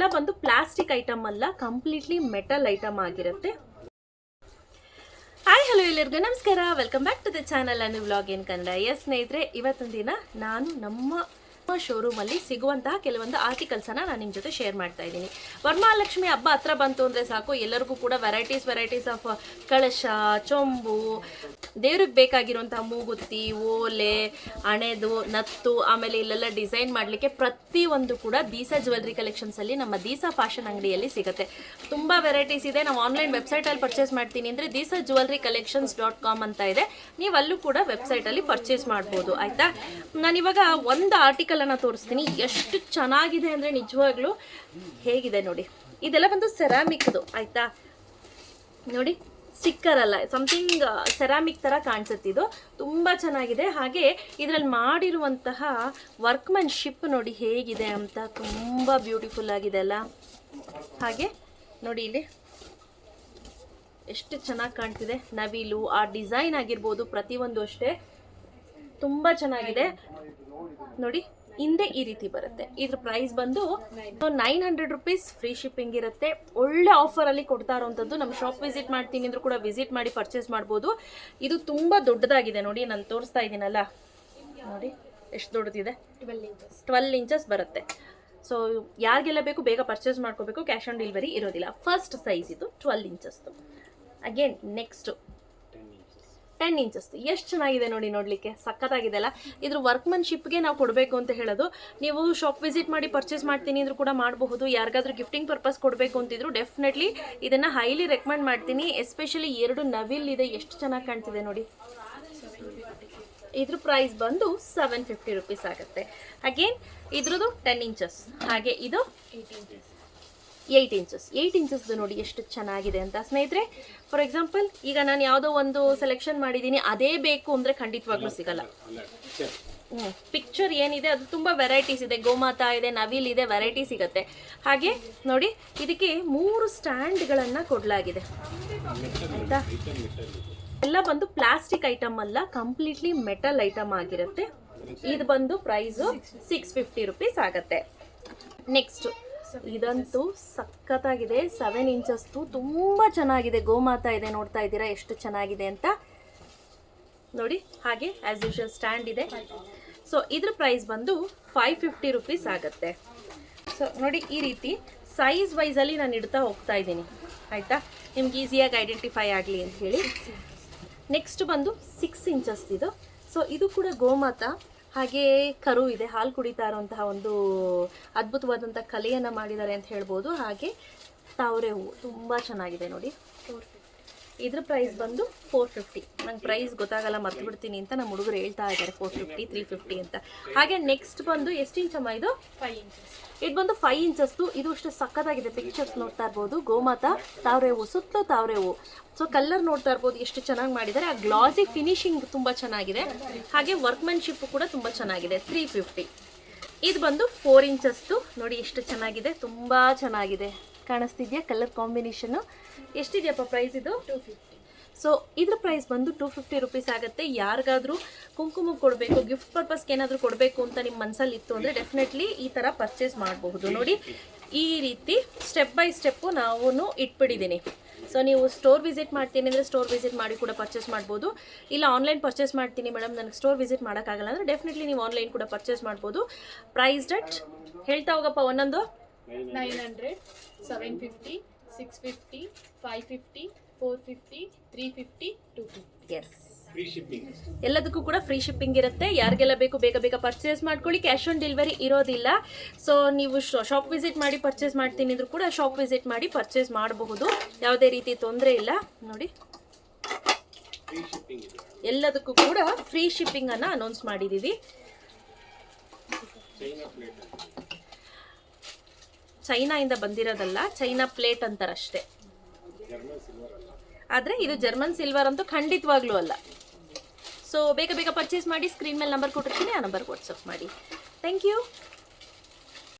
ಇದೆಲ್ಲ ಬಂದು plastic item ಅಲ್ಲ, ಕಂಪ್ಲೀಟ್ಲಿ ಮೆಟಲ್ ಐಟಮ್ ಆಗಿರುತ್ತೆ. ಹಾಯ್, ಹಲೋ ಎಲ್ಲರಿಗೂ ನಮಸ್ಕಾರ. Welcome back to the channel. Annu vlog in Kannada. Yes ಸ್ನೇಹಿತರೆ ಇವತ್ತೊಂದು ದಿನ ನಾನು ನಮ್ಮ ಶೋರೂಮಲ್ಲಿ ಸಿಗುವಂತಹ ಕೆಲವೊಂದು ಆರ್ಟಿಕಲ್ಸನ್ನು ನಾನು ನಿಮ್ಮ ಜೊತೆ ಶೇರ್ ಮಾಡ್ತಾ ಇದ್ದೀನಿ. ವರಮಹಾಲಕ್ಷ್ಮಿ ಹಬ್ಬ ಹತ್ರ ಬಂತು ಅಂದರೆ ಸಾಕು. ಎಲ್ಲರಿಗೂ ಕೂಡ ವೆರೈಟೀಸ್ ವೆರೈಟೀಸ್ ಆಫ್ ಕಳಶ, ಚೊಂಬು ದೇವ್ರಿಗೆ ಬೇಕಾಗಿರುವಂತಹ ಮೂಗುತ್ತಿ, ಓಲೆ, ಹಣೆದು, ನತ್ತು, ಆಮೇಲೆ ಇಲ್ಲೆಲ್ಲ ಡಿಸೈನ್ ಮಾಡಲಿಕ್ಕೆ ಪ್ರತಿಯೊಂದು ಕೂಡ ದೀಸಾ ಜ್ಯುವೆಲ್ರಿ ಕಲೆಕ್ಷನ್ಸಲ್ಲಿ ನಮ್ಮ ದೀಸಾ ಫ್ಯಾಷನ್ ಅಂಗಡಿಯಲ್ಲಿ ಸಿಗುತ್ತೆ. ತುಂಬ ವೆರೈಟೀಸ್ ಇದೆ. ನಾವು ಆನ್ಲೈನ್ ವೆಬ್ಸೈಟಲ್ಲಿ ಪರ್ಚೇಸ್ ಮಾಡ್ತೀನಿ ಅಂದರೆ Deesa jewellery collections dot com ಅಂತ ಇದೆ. ನೀವು ಅಲ್ಲೂ ಕೂಡ ವೆಬ್ಸೈಟಲ್ಲಿ ಪರ್ಚೇಸ್ ಮಾಡ್ಬೋದು. ಆಯಿತಾ? ನಾನಿವಾಗ ಒಂದು ಆರ್ಟಿಕಲನ್ನು ತೋರಿಸ್ತೀನಿ. ಎಷ್ಟು ಚೆನ್ನಾಗಿದೆ ಅಂದರೆ ನಿಜವಾಗ್ಲೂ ಹೇಗಿದೆ ನೋಡಿ. ಇದೆಲ್ಲ ಬಂದು ಸೆರಾಮಿಕ್ದು ಆಯಿತಾ? ನೋಡಿ. ಸ್ಟಿಕ್ಕರ್ ಅಲ್ಲ ಸಮಥಿಂಗ್ ಸೆರಾಮಿಕ್ ಥರ ಕಾಣಿಸುತ್ತಿದ್ದು ತುಂಬ ಚೆನ್ನಾಗಿದೆ. ಹಾಗೆ ಇದರಲ್ಲಿ ಮಾಡಿರುವಂತಹ ವರ್ಕ್ಮನ್ಶಿಪ್ ನೋಡಿ ಹೇಗಿದೆ ಅಂತ. ತುಂಬ ಬ್ಯೂಟಿಫುಲ್ ಆಗಿದೆ ಅಲ್ಲ. ಹಾಗೆ ನೋಡಿ ಇಲ್ಲಿ. ಎಷ್ಟು ಚೆನ್ನಾಗಿ ಕಾಣ್ತಿದೆ. ನವಿಲು, ಆ ಡಿಸೈನ್ ಆಗಿರ್ಬೋದು ಪ್ರತಿಯೊಂದು ಅಷ್ಟೇ. ತುಂಬ ಚೆನ್ನಾಗಿದೆ. ನೋಡಿ. ಹಿಂದೆ ಈ ರೀತಿ ಬರುತ್ತೆ. ಇದ್ರ ಪ್ರೈಸ್ ಬಂದು nine hundred rupees free shipping ಇರುತ್ತೆ. ಒಳ್ಳೆ ಆಫರಲ್ಲಿ ಕೊಡ್ತಾ ಇರೋವಂಥದ್ದು ನಮ್ಮ ಶಾಪ್ ವಿಸಿಟ್ ಮಾಡ್ತೀನಿ ಅಂದ್ರೂ ಕೂಡ ವಿಸಿಟ್ ಮಾಡಿ ಪರ್ಚೇಸ್ ಮಾಡ್ಬೋದು. ಇದು ತುಂಬ ದೊಡ್ಡದಾಗಿದೆ ನೋಡಿ ನಾನು ತೋರಿಸ್ತಾ ಇದ್ದೀನಲ್ಲ? ನೋಡಿ ಎಷ್ಟು ದೊಡ್ಡದಿದೆ? ಟ್ವೆಲ್ ಇಂಚಸ್ ಬರುತ್ತೆ. ಸೊ ಯಾರಿಗೆಲ್ಲ ಬೇಕು ಬೇಗ ಪರ್ಚೇಸ್ ಮಾಡ್ಕೋಬೇಕು. ಕ್ಯಾಶ್ ಆನ್ ಡೆಲಿವರಿ ಇರೋದಿಲ್ಲ. ಫಸ್ಟ್ ಸೈಜ್ ಇದು ಟ್ವೆಲ್ ಇಂಚಸ್ದು ಅಗೇನ್ ನೆಕ್ಸ್ಟು ಟೆನ್ ಇಂಚಸ್ ಎಷ್ಟು ಚೆನ್ನಾಗಿದೆ ನೋಡಿ ನೋಡಲಿಕ್ಕೆ. ಸಖತ್ತಾಗಿದೆ ಅಲ್ಲ ಇದ್ರ ವರ್ಕ್ಮನ್ಶಿಪ್ಗೆ ನಾವು ಕೊಡಬೇಕು ಅಂತ ಹೇಳೋದು. ನೀವು ಶಾಪ್ ವಿಸಿಟ್ ಮಾಡಿ ಪರ್ಚೇಸ್ ಮಾಡ್ತೀನಿ ಅಂದ್ರೂ ಕೂಡ ಮಾಡಬಹುದು. ಯಾರಿಗಾದ್ರೂ ಗಿಫ್ಟಿಂಗ್ ಪರ್ಪಸ್ ಕೊಡಬೇಕು ಅಂತಿದ್ರು ಡೆಫಿನೆಟ್ಲಿ ಇದನ್ನು ಹೈಲಿ ರೆಕಮೆಂಡ್ ಮಾಡ್ತೀನಿ. ಎಸ್ಪೆಷಲಿ ಎರಡು ನವಿಲ್ ಇದೆ. ಎಷ್ಟು ಚೆನ್ನಾಗಿ ಕಾಣ್ತಿದೆ ನೋಡಿ. ಇದ್ರ ಪ್ರೈಸ್ ಬಂದು ಸೆವೆನ್ ಫಿಫ್ಟಿ ರುಪೀಸ್ ಆಗುತ್ತೆ. ಅಗೇನ್ ಇದ್ರದ್ದು ಟೆನ್ ಇಂಚಸ್ ಹಾಗೆ ಇದು ಏಯ್ಟ್ ಇಂಚಸ್ ಏಯ್ಟ್ ಇಂಚಸ್ದು ನೋಡಿ ಎಷ್ಟು ಚೆನ್ನಾಗಿದೆ ಅಂತ. ಸ್ನೇಹಿತರೆ ಫಾರ್ ಎಕ್ಸಾಂಪಲ್ ಈಗ ನಾನು ಯಾವುದೋ ಒಂದು ಸೆಲೆಕ್ಷನ್ ಮಾಡಿದ್ದೀನಿ. ಅದೇ ಬೇಕು ಅಂದರೆ ಖಂಡಿತವಾಗ್ಲೂ ಸಿಗಲ್ಲ. ಹ್ಞೂ ಪಿಕ್ಚರ್ ಏನಿದೆ ಅದು ತುಂಬ ವೆರೈಟೀಸ್ ಇದೆ. ಗೋಮಾತಾ ಇದೆ ನವಿಲ್ ಇದೆ ವೆರೈಟಿ ಸಿಗುತ್ತೆ. ಹಾಗೆ ನೋಡಿ ಇದಕ್ಕೆ ಮೂರು ಸ್ಟ್ಯಾಂಡ್ಗಳನ್ನು ಕೊಡಲಾಗಿದೆ. ಆಯಿತಾ? ಎಲ್ಲ ಬಂದು ಪ್ಲಾಸ್ಟಿಕ್ ಐಟಮ್ ಅಲ್ಲ ಕಂಪ್ಲೀಟ್ಲಿ ಮೆಟಲ್ ಐಟಮ್ ಆಗಿರುತ್ತೆ. ಇದು ಬಂದು ಪ್ರೈಸು ಸಿಕ್ಸ್ ಫಿಫ್ಟಿ ರುಪೀಸ್ ಆಗುತ್ತೆ. ನೆಕ್ಸ್ಟ್ ಇದಂತೂ ಸಖತ್ತಾಗಿದೆ. ಸೆವೆನ್ ಇಂಚಸ್ದು ತುಂಬ ಚೆನ್ನಾಗಿದೆ. ಗೋಮಾತಾ ಇದೆ ನೋಡ್ತಾ ಇದ್ದೀರಾ? ಎಷ್ಟು ಚೆನ್ನಾಗಿದೆ ಅಂತ. ನೋಡಿ, ಹಾಗೆ ಆ್ಯಸ್ ಯೂಶಲ್ ಸ್ಟ್ಯಾಂಡ್ ಇದೆ. ಸೊ ಇದ್ರ ಪ್ರೈಸ್ ಬಂದು ಫೈವ್ ಫಿಫ್ಟಿ ರುಪೀಸ್ ಆಗುತ್ತೆ. ಸೊ ನೋಡಿ, ಈ ರೀತಿ ಸೈಜ್ ವೈಸಲ್ಲಿ ನಾನು ಇಡ್ತಾ ಹೋಗ್ತಾ ಇದ್ದೀನಿ. ಆಯಿತಾ? ನಿಮ್ಗೆ ಈಸಿಯಾಗಿ ಐಡೆಂಟಿಫೈ ಆಗಲಿ ಅಂತ ಹೇಳಿ. ನೆಕ್ಸ್ಟ್ ಬಂದು ಸಿಕ್ಸ್ ಇಂಚಸ್ ಇದು. ಸೊ ಇದು ಕೂಡ ಗೋಮಾತ. ಹಾಗೆ ಕರು ಇದೆ, ಹಾಲು ಕುಡಿತಾ ಇರುವಂತಹ ಒಂದು ಅದ್ಭುತವಾದಂಥ ಕಲೆಯನ್ನು ಮಾಡಿದ್ದಾರೆ ಅಂತ ಹೇಳ್ಬೋದು. ಹಾಗೆ ತಾವರೆ ಹೂವು, ತುಂಬ ಚೆನ್ನಾಗಿದೆ ನೋಡಿ. ಇದ್ರ ಪ್ರೈಸ್ ಬಂದು ಫೋರ್ ಫಿಫ್ಟಿ ನಂಗೆ ಪ್ರೈಸ್ ಗೊತ್ತಾಗಲ್ಲ ಮರ್ತು ಬಿಡ್ತೀನಿ ಅಂತ ನಮ್ಮ ಹುಡುಗರು ಹೇಳ್ತಾ ಇದ್ದಾರೆ ಫೋರ್ ಫಿಫ್ಟಿ ತ್ರೀ ಫಿಫ್ಟಿ ಅಂತ. ಹಾಗೆ ನೆಕ್ಸ್ಟ್ ಬಂದು ಎಷ್ಟು ಇಂಚಮ್ಮ ಇದು? ಫೈವ್ ಇಂಚಸ್ ಇದು ಬಂದು ಫೈವ್ ಇಂಚಸ್ದು ಇದು ಅಷ್ಟು ಸಕ್ಕತ್ತಾಗಿದೆ ಪಿಕ್ಚರ್ಸ್ ನೋಡ್ತಾ ಇರ್ಬೋದು. ಗೋಮಾತಾ ತಾವ್ರೆವು ಹೂವು ಸುತ್ತಲೂ ತಾವ್ರೆ ಹೂವು ಸೊ ಕಲರ್ ನೋಡ್ತಾ ಇರ್ಬೋದು ಎಷ್ಟು ಚೆನ್ನಾಗಿ ಮಾಡಿದ್ದಾರೆ ಆ ಗ್ಲಾಸಿ ಫಿನಿಶಿಂಗ್ ತುಂಬ ಚೆನ್ನಾಗಿದೆ. ಹಾಗೆ ವರ್ಕ್ಮನ್ಶಿಪ್ ಕೂಡ ತುಂಬ ಚೆನ್ನಾಗಿದೆ ತ್ರೀ ಫಿಫ್ಟಿ ಇದು ಬಂದು ಫೋರ್ ಇಂಚಸ್ದು ನೋಡಿ ಎಷ್ಟು ಚೆನ್ನಾಗಿದೆ ತುಂಬ ಚೆನ್ನಾಗಿದೆ. ಕಾಣಿಸ್ತಿದ್ಯಾ ಕಲರ್ ಕಾಂಬಿನೇಷನ್ನು ಎಷ್ಟಿದೆಯಪ್ಪ ಪ್ರೈಸ್ ಇದು? ಟೂ ಫಿಫ್ಟಿ ಸೊ ಇದ್ರ ಪ್ರೈಸ್ ಬಂದು ಟೂ ಫಿಫ್ಟಿ ರುಪೀಸ್ ಆಗುತ್ತೆ. ಯಾರಿಗಾದ್ರೂ ಕುಂಕುಮ ಕೊಡಬೇಕು ಗಿಫ್ಟ್ ಪರ್ಪಸ್ಗೆ ಏನಾದರೂ ಕೊಡಬೇಕು ಅಂತ ನಿಮ್ಮ ಮನಸ್ಸಲ್ಲಿ ಇತ್ತು ಅಂದರೆ ಡೆಫಿನೆಟ್ಲಿ ಈ ಥರ ಪರ್ಚೇಸ್ ಮಾಡಬಹುದು. ನೋಡಿ, ಈ ರೀತಿ ಸ್ಟೆಪ್ ಬೈ ಸ್ಟೆಪ್ಪು ನಾವು ಇಟ್ಬಿಟ್ಟಿದ್ದೀನಿ ಸೊ ನೀವು ಸ್ಟೋರ್ ವಿಸಿಟ್ ಮಾಡ್ತೀನಿ ಅಂದರೆ ಸ್ಟೋರ್ ವಿಸಿಟ್ ಮಾಡಿ ಕೂಡ ಪರ್ಚೇಸ್ ಮಾಡ್ಬೋದು. ಇಲ್ಲ ಆನ್ಲೈನ್ ಪರ್ಚೇಸ್ ಮಾಡ್ತೀನಿ ಮೇಡಮ್ ನನಗೆ ಸ್ಟೋರ್ ವಿಸಿಟ್ ಮಾಡೋಕ್ಕಾಗಲ್ಲ ಅಂದರೆ ಡೆಫಿನೆಟ್ಲಿ ನೀವು ಆನ್ಲೈನ್ ಕೂಡ ಪರ್ಚೇಸ್ ಮಾಡ್ಬೋದು. ಪ್ರೈಸ್ ಡಟ್ ಹೇಳ್ತಾ ಹೋಗಪ್ಪ ಒಂದೊಂದು. Nine hundred seven fifty six fifty five fifty four fifty three fifty two fifty. Yes ಎಲ್ಲದಕ್ಕೂ ಕೂಡ ಫ್ರೀ ಶಿಪ್ಪಿಂಗ್ ಇರುತ್ತೆ. ಯಾರಿಗೆಲ್ಲ ಬೇಕು ಬೇಗ ಬೇಗ ಪರ್ಚೇಸ್ ಮಾಡ್ಕೊಳ್ಳಿ. ಕ್ಯಾಶ್ ಆನ್ ಡೆಲಿವರಿ ಇರೋದಿಲ್ಲ. ಸೊ ನೀವು ಶಾಪ್ ವಿಸಿಟ್ ಮಾಡಿ ಪರ್ಚೇಸ್ ಮಾಡ್ತೀನಿ ಅಂದ್ರೂ ಕೂಡ ಶಾಪ್ ವಿಸಿಟ್ ಮಾಡಿ ಪರ್ಚೇಸ್ ಮಾಡಬಹುದು. ಯಾವುದೇ ರೀತಿ ತೊಂದರೆ ಇಲ್ಲ. ನೋಡಿ. ಎಲ್ಲದಕ್ಕೂ ಕೂಡ ಫ್ರೀ ಶಿಪ್ಪಿಂಗ್ ಅನ್ನ ಅನೌನ್ಸ್ ಮಾಡಿದೀವಿ. ಚೈನಾಯಿಂದ ಬಂದಿರೋದಲ್ಲ, ಚೈನಾ ಪ್ಲೇಟ್ ಅಂತಾರಷ್ಟೇ. ಆದರೆ ಇದು ಜರ್ಮನ್ ಸಿಲ್ವರ್ ಅಂತೂ ಖಂಡಿತವಾಗ್ಲೂ ಅಲ್ಲ. ಸೊ ಬೇಗ ಬೇಗ ಪರ್ಚೇಸ್ ಮಾಡಿ ಸ್ಕ್ರೀನ್ ಮೇಲೆ ನಂಬರ್ ಕೊಟ್ಟಿರ್ತೀನಿ, ಆ ನಂಬರ್ ವಾಟ್ಸಪ್ ಮಾಡಿ. Thank you